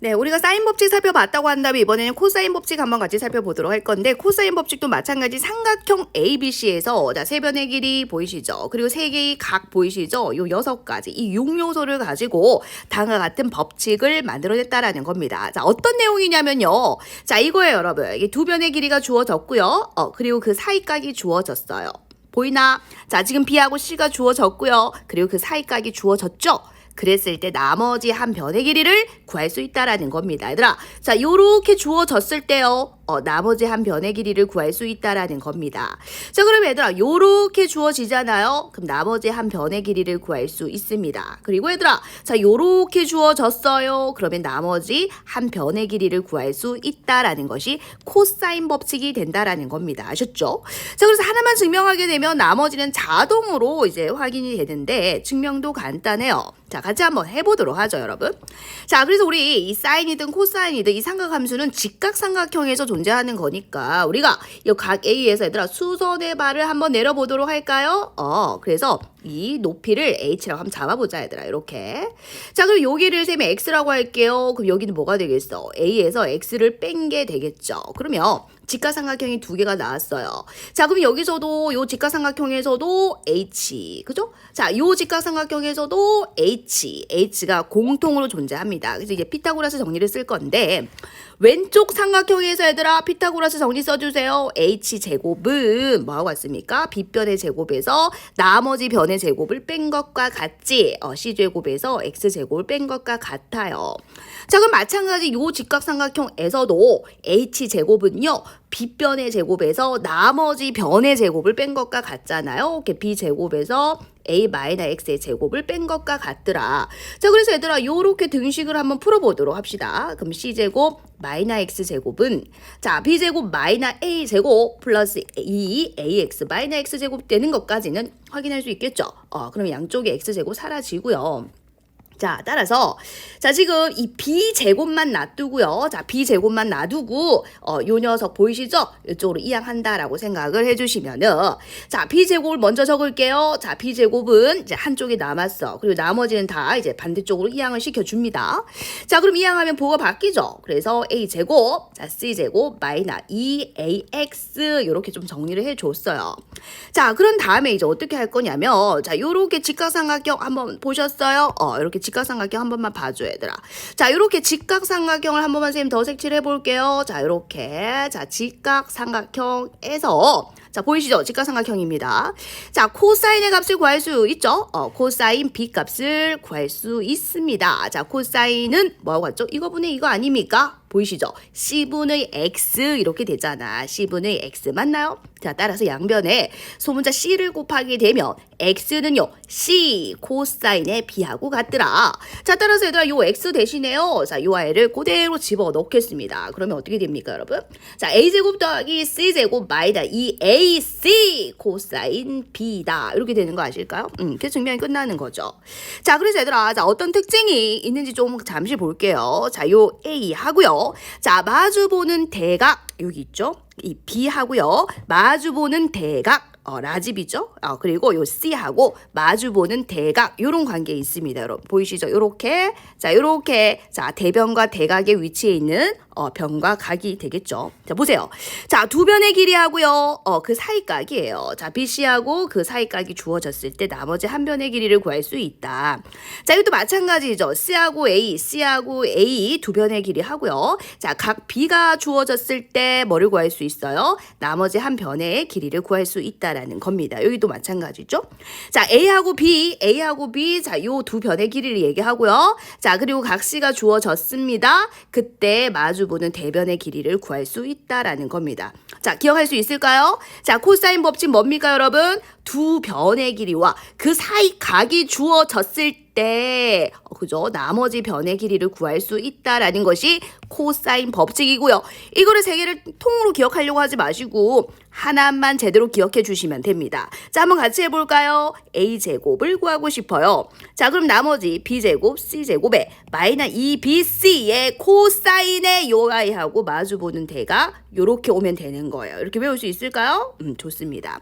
네, 우리가 사인 법칙 살펴봤다고 한 다음에 이번에는 코사인 법칙 한번 같이 살펴보도록 할 건데 코사인 법칙도 마찬가지 삼각형 ABC에서 자, 세 변의 길이 보이시죠? 그리고 세 개의 각 보이시죠? 요 여섯 가지 이 6요소를 가지고 다음과 같은 법칙을 만들어냈다라는 겁니다. 자, 어떤 내용이냐면요. 자, 이거예요, 여러분. 이게 두 변의 길이가 주어졌고요. 어, 그리고 그 사이각이 주어졌어요. 보이나? 자, 지금 B하고 C가 주어졌고요. 그리고 그 사이각이 주어졌죠? 그랬을 때 나머지 한 변의 길이를 구할 수 있다라는 겁니다. 얘들아, 자, 요렇게 주어졌을 때요. 어, 나머지 한 변의 길이를 구할 수 있다라는 겁니다. 자, 그럼 얘들아, 요렇게 주어지잖아요. 그럼 나머지 한 변의 길이를 구할 수 있습니다. 그리고 얘들아, 자, 요렇게 주어졌어요. 그러면 나머지 한 변의 길이를 구할 수 있다라는 것이 코사인 법칙이 된다라는 겁니다. 아셨죠? 자, 그래서 하나만 증명하게 되면 나머지는 자동으로 이제 확인이 되는데 증명도 간단해요. 자, 같이 한번 해보도록 하죠, 여러분. 자, 그래서 우리 이 사인이든 코사인이든 이 삼각함수는 직각삼각형에서 존재하는 거니까 우리가 이 각 A에서 얘들아 수선의 발을 한번 내려보도록 할까요? 어, 그래서 이 높이를 H라고 한번 잡아보자, 얘들아. 이렇게. 자, 그럼 여기를 셈에 X라고 할게요. 그럼 여기는 뭐가 되겠어? A에서 X를 뺀 게 되겠죠. 그러면 직각삼각형이 두 개가 나왔어요. 자, 그럼 여기서도 요 직각삼각형에서도 H, 그죠? 자, 요 직각삼각형에서도 H, H가 공통으로 존재합니다. 그래서 이제 피타고라스 정리를 쓸 건데 왼쪽 삼각형에서 얘들아 피타고라스 정리 써주세요. H 제곱은 뭐하고 같습니까? B변의 제곱에서 나머지 변의 제곱을 뺀 것과 같지. 어, C 제곱에서 X 제곱을 뺀 것과 같아요. 자, 그럼 마찬가지 요 직각삼각형에서도 H 제곱은요. B변의 제곱에서 나머지 변의 제곱을 뺀 것과 같잖아요. 이렇게 B 제곱에서 a 마이너 x의 제곱을 뺀 것과 같더라. 자, 그래서 얘들아 요렇게 등식을 한번 풀어 보도록 합시다. 그럼 c 제곱 마이너 x 제곱은 자 b 제곱 마이너 a 제곱 플러스 2 ax 마이너 x 제곱 되는 것까지는 확인할 수 있겠죠. 어, 그럼 양쪽에 x 제곱 사라지고요. 자, 따라서 자, 지금 이 b 제곱만 놔두고요. 자, b 제곱만 놔두고 어, 요 녀석 보이시죠? 이쪽으로 이항한다라고 생각을 해 주시면은 자, b 제곱을 먼저 적을게요. 자, b 제곱은 이제 한쪽이 남았어. 그리고 나머지는 다 이제 반대쪽으로 이항을 시켜 줍니다. 자, 그럼 이항하면 뭐가 바뀌죠? 그래서 a 제곱, 자, c 제곱 마이너 2ax 요렇게 좀 정리를 해 줬어요. 자, 그런 다음에 이제 어떻게 할 거냐면 자, 요렇게 직각삼각형 한번 보셨어요? 어, 이렇게 직각삼각형 한 번만 봐줘 얘들아. 자, 이렇게 직각삼각형을 한 번만 선생님 더 색칠해 볼게요. 자, 이렇게 자 직각삼각형에서 자 보이시죠? 직각삼각형입니다. 자, 코사인의 값을 구할 수 있죠? 어, 코사인 b 값을 구할 수 있습니다. 자, 코사인은 뭐하고 같죠? 이거 분의 이거 아닙니까? 보이시죠? C분의 X 이렇게 되잖아. C분의 X 맞나요? 자, 따라서 양변에 소문자 C를 곱하게 되면 X는요, C 코사인의 B하고 같더라. 자, 따라서 얘들아, 요 X 대신에요. 자, 요 I를 그대로 집어 넣겠습니다. 그러면 어떻게 됩니까, 여러분? 자, A제곱 더하기 C제곱 마이다 2AC 코사인 B다. 이렇게 되는 거 아실까요? 음, 그래서 증명이 끝나는 거죠. 자, 그래서 얘들아, 자, 어떤 특징이 있는지 좀 잠시 볼게요. 자, 요 A 하고요. 자, 마주보는 대각, 여기 있죠? 이 B하고요. 마주보는 대각, 어, 라집이죠. 어, 그리고 요 C하고 마주보는 대각 요런 관계 있습니다. 여러분 보이시죠? 요렇게 자 요렇게 자 대변과 대각의 위치에 있는 어, 변과 각이 되겠죠. 자 보세요. 자 두 변의 길이하고요. 어, 그 사이각이에요. 자 BC하고 그 사이각이 주어졌을 때 나머지 한 변의 길이를 구할 수 있다. 자 이것도 마찬가지죠. C하고 A, C하고 A 두 변의 길이 하고요. 자 각 B가 주어졌을 때 뭐를 구할 수 있어요? 나머지 한 변의 길이를 구할 수 있다. 라는 겁니다. 여기도 마찬가지죠. 자, A하고 B, A하고 B, 자, 요 두 변의 길이를 얘기하고요. 자, 그리고 각 C가 주어졌습니다. 그때 마주 보는 대변의 길이를 구할 수 있다라는 겁니다. 자, 기억할 수 있을까요? 자, 코사인 법칙 뭡니까, 여러분? 두 변의 길이와 그 사이 각이 주어졌을 때, 어, 그죠? 나머지 변의 길이를 구할 수 있다라는 것이 코사인 법칙이고요. 이거를 세 개를 통으로 기억하려고 하지 마시고 하나만 제대로 기억해 주시면 됩니다. 자, 한번 같이 해 볼까요? a제곱을 구하고 싶어요. 자, 그럼 나머지 b제곱, c제곱에 마이너 2bc의 코사인의 요 아이하고 마주 보는 대가 요렇게 오면 되는 거예요. 이렇게 외울 수 있을까요? 음, 좋습니다.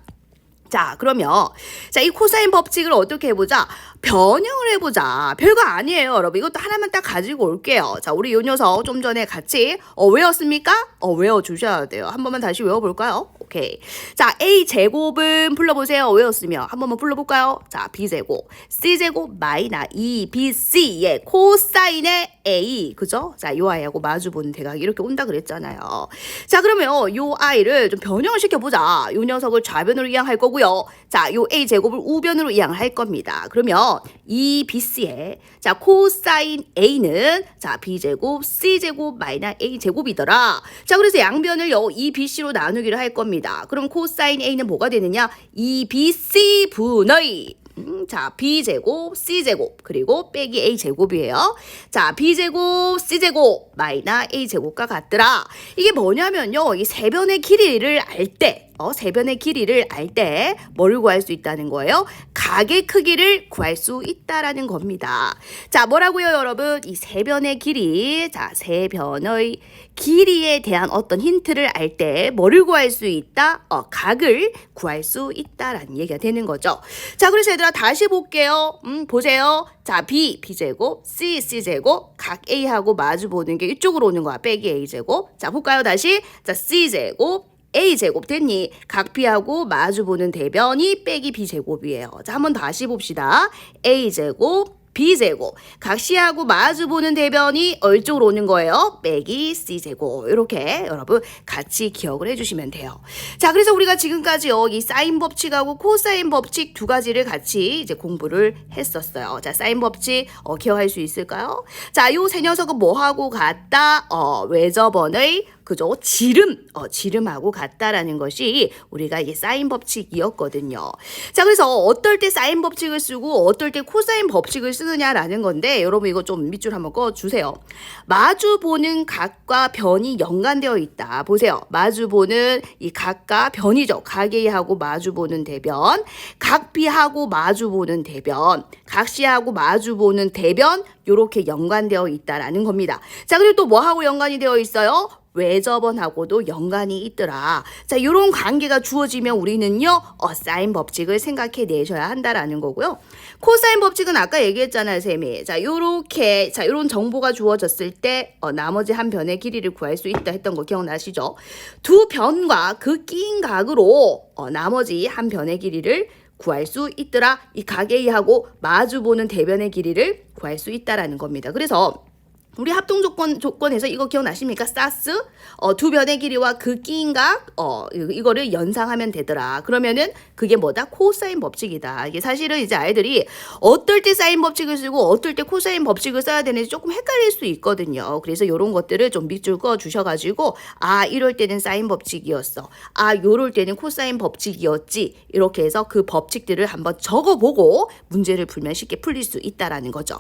자, 그러면 자, 이 코사인 법칙을 어떻게 해보자? 변형을 해보자. 별거 아니에요, 여러분. 이것도 하나만 딱 가지고 올게요. 자, 우리 요 녀석 좀 전에 같이 어, 외웠습니까? 어, 외워주셔야 돼요. 한 번만 다시 외워볼까요? 오케이. 자, A 제곱은 풀러보세요. 외웠으면 한 번만 풀러볼까요? 자, B 제곱, C 제곱 마이너 2BC의 코사인의 A, 그죠? 자, 요 아이하고 마주보는 대각이 이렇게 온다 그랬잖아요. 자, 그러면 요 아이를 좀 변형을 시켜보자. 요 녀석을 좌변으로 이항할 거고요. 자, 요 A 제곱을 우변으로 이항할 겁니다. 그러면 이 BC의 자 코사인 A는 자 B 제곱 C 제곱 마이너 A 제곱이더라. 자, 그래서 양변을 요이 BC로 나누기를 할 겁니다. 그럼 코사인 A는 뭐가 되느냐? 이 BC 분의 음, 자, b제곱, c제곱, 그리고 빼기 a제곱이에요. 자, b제곱, c제곱, 마이너 a제곱과 같더라. 이게 뭐냐면요. 이 세변의 길이를 알 때, 어, 세변의 길이를 알 때, 뭘 구할 수 있다는 거예요? 각의 크기를 구할 수 있다라는 겁니다. 자, 뭐라고요, 여러분? 이 세변의 길이, 자, 세변의 길이에 대한 어떤 힌트를 알 때 뭐를 구할 수 있다? 어, 각을 구할 수 있다라는 얘기가 되는 거죠. 자, 그래서 얘들아 다시 볼게요. 음, 보세요. 자, B, B제곱, C, C제곱, 각 A하고 마주 보는 게 이쪽으로 오는 거야. 빼기 A제곱. 자, 볼까요, 다시? 자, C제곱, A제곱 됐니? 각 B하고 마주 보는 대변이 빼기 B제곱이에요. 자, 한번 다시 봅시다. A제곱, B제곱. 각 C하고 마주 보는 대변이 얼쪽으로 오는 거예요. 빼기 C제곱. 이렇게 여러분 같이 기억을 해주시면 돼요. 자, 그래서 우리가 지금까지요, 이 사인 법칙하고 코사인 법칙 두 가지를 같이 이제 공부를 했었어요. 자, 사인 법칙, 어, 기억할 수 있을까요? 자, 요 세 녀석은 뭐하고 같다? 어, 외접원의 그죠? 지름, 어, 지름하고 같다라는 것이 우리가 이게 사인 법칙이었거든요. 자, 그래서 어떨 때 사인 법칙을 쓰고 어떨 때 코사인 법칙을 쓰느냐라는 건데 여러분 이거 좀 밑줄 한번 꺼 주세요. 마주 보는 각과 변이 연관되어 있다. 보세요. 마주 보는 이 각과 변이죠. 각A하고 마주 보는 대변, 각 B하고 마주 보는 대변, 각 C하고 마주 보는 대변 요렇게 연관되어 있다라는 겁니다. 자, 그리고 또 뭐하고 연관이 되어 있어요? 외접원하고도 연관이 있더라. 자, 이런 관계가 주어지면 우리는요, 어, 사인 법칙을 생각해 내셔야 한다라는 거고요. 코사인 법칙은 아까 얘기했잖아요, 쌤이. 자, 요렇게, 자, 요런 정보가 주어졌을 때, 어, 나머지 한 변의 길이를 구할 수 있다 했던 거 기억나시죠? 두 변과 그 끼인 각으로, 어, 나머지 한 변의 길이를 구할 수 있더라. 이 각A하고 마주 보는 대변의 길이를 구할 수 있다라는 겁니다. 그래서 우리 합동 조건 조건에서 이거 기억나십니까? 사스 어, 두 변의 길이와 그 끼인각 어 이- 이거를 연상하면 되더라. 그러면은 그게 뭐다? 코사인 법칙이다. 이게 사실은 이제 아이들이 어떨 때 사인 법칙을 쓰고 어떨 때 코사인 법칙을 써야 되는지 조금 헷갈릴 수 있거든요. 그래서 이런 것들을 좀 밑줄 그어 주셔가지고 아 이럴 때는 사인 법칙이었어. 아 요럴 때는 코사인 법칙이었지. 이렇게 해서 그 법칙들을 한번 적어보고 문제를 풀면 쉽게 풀릴 수 있다라는 거죠.